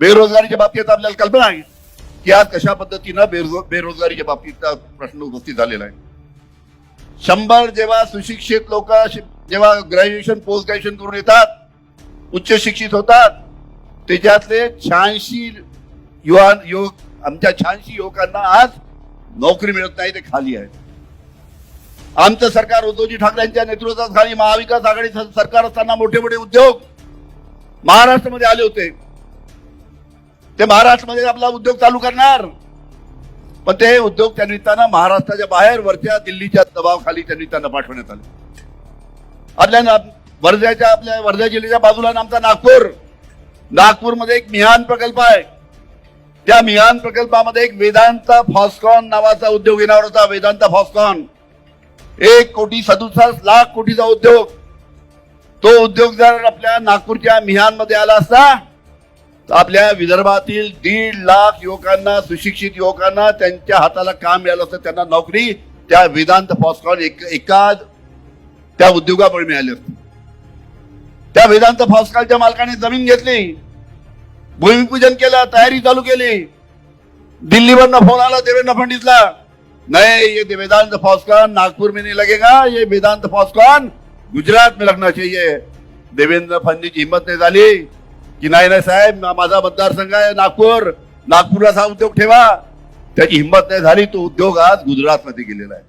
बेरोजगारीच्या बाबतीत आपल्याला कल्पना आहे. की आज कशा पद्धतीनं बेरोज बेरोजगारीच्या बाबतीत प्रश्न उपस्थित झालेला आहे. शंभर जेव्हा सुशिक्षित लोक जेव्हा ग्रॅज्युएशन पोस्ट ग्रॅज्युएशन करून येतात उच्च शिक्षित होतात त्याच्यातले शहाऐंशी युवा युवक आमच्या शहाऐंशी युवकांना आज नोकरी मिळत नाही ते खाली आहेत. आमचं सरकार उद्धवजी ठाकरेंच्या नेतृत्वाखाली महाविकास आघाडी सरकार असताना मोठे मोठे उद्योग महाराष्ट्रामध्ये आले होते. ते महाराष्ट्रामध्ये आपला उद्योग चालू करणार. पण ते उद्योग त्या निमित्तानं महाराष्ट्राच्या बाहेर वरच्या दिल्लीच्या दबावाखाली त्या निमित्तानं पाठवण्यात आले. आपल्या ना- वर्ध्याच्या आपल्या वर्धा जिल्ह्याच्या बाजूला आमचा नागपूर. नागपूरमध्ये एक मिहान प्रकल्प आहे. त्या मिहान प्रकल्पामध्ये एक वेदांत फॉस्कॉन नावाचा उद्योग येणार होता वेदांत फॉस्कॉन. एक कोटी सदुसष्ट लाख कोटीचा उद्योग. तो उद्योग जर आपल्या नागपूरच्या मिहानमध्ये आला असता आपल्या विदर्भातील दीड लाख युवकांना सुशिक्षित युवकांना त्यांच्या हाताला काम मिळालं असतं त्यांना नोकरी त्या वेदांत फॉस्कॉन एक एका त्या उद्योगामुळे मिळाली असते. त्या वेदांत फॉस्कॉनच्या मालकाने जमीन घेतली भूमिपूजन केलं तयारी चालू केली. दिल्लीवरनं फोन आला देवेंद्र फडणवीसला नाही ये वेदांत फॉस्कॉन नागपूर में नहीं लगेगा ये वेदांत फॉस्कॉन गुजरात में लगना चाहिए. देवेंद्र फडणवीस हिंमत नाही झाली. की नाही नाही साहेब माझा मतदारसंघ आहे नागपूर. नागपूरला हा उद्योग ठेवा. त्याची हिंमत नाही झाली तो उद्योग आज गुजरातमध्ये गेलेला आहे.